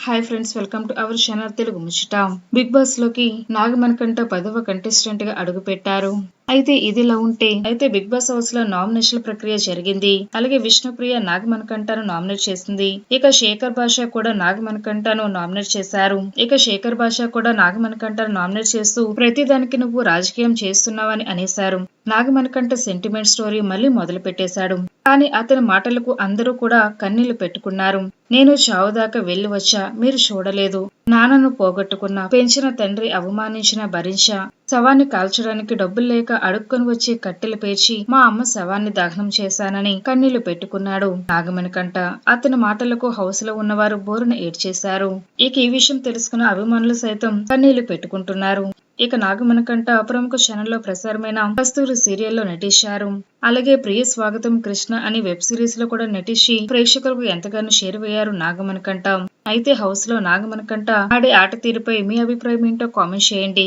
Hi friends welcome to our channel Telugu Muchata big బాస్లోకి నాగమణకంట పదవ కంటెస్టెంట్గా అడుగు పెట్టారు అయితే ఇదిలా ఉంటే. అయితే బిగ్ బాస్ హౌస్లో నామినేషన్ ప్రక్రియ జరిగింది. అలాగే విష్ణుప్రియ నాగమణికంటను నామినేట్ చేసింది. ఇక శేఖర్ భాష కూడా నాగమణికంటను నామినేట్ చేశారు. ఇక శేఖర్ భాష కూడా నాగమణికంటను నామినేట్ చేస్తూ ప్రతిదానికి నువ్వు రాజకీయం చేస్తున్నావని అనేశారు. నాగమణకంఠ సెంటిమెంట్ స్టోరీ మళ్ళీ మొదలు పెట్టేశాడు కానీ అతని మాటలకు అందరూ కూడా కన్నీళ్ళు పెట్టుకున్నారు. నేను చావుదాకా వెళ్ళి వచ్చా మీరు చూడలేదు. నాన్నను పోగొట్టుకున్నా పెంచిన తండ్రి అవమానించిన భరించా శవాన్ని కాల్చడానికి డబ్బులు లేక అడుక్కొని వచ్చి కట్టెలు పేర్చి మా అమ్మ శవాన్ని దహనం చేశానని కన్నీళ్ళు పెట్టుకున్నాడు నాగమణికంట. అతని మాటలకు హౌస్లో ఉన్నవారు బోరున ఏడ్చేశారు. ఇక ఈ విషయం తెలుసుకున్న అభిమానులు సైతం కన్నీళ్ళు పెట్టుకుంటున్నారు. ఇక నాగమనకంట ప్రముఖ ఛానల్లో ప్రసారమైన కస్తూరి సీరియల్లో నటించారు. అలాగే ప్రియ స్వాగతం కృష్ణ అని వెబ్ సిరీస్లో కూడా నటించి ప్రేక్షకులకు ఎంతగానో షేర్ అయ్యారు నాగమణికంట. అయితే హౌస్లో నాగమనకంట ఆడే ఆట తీరుపై మీ అభిప్రాయం ఏంటో కామెంట్ చేయండి.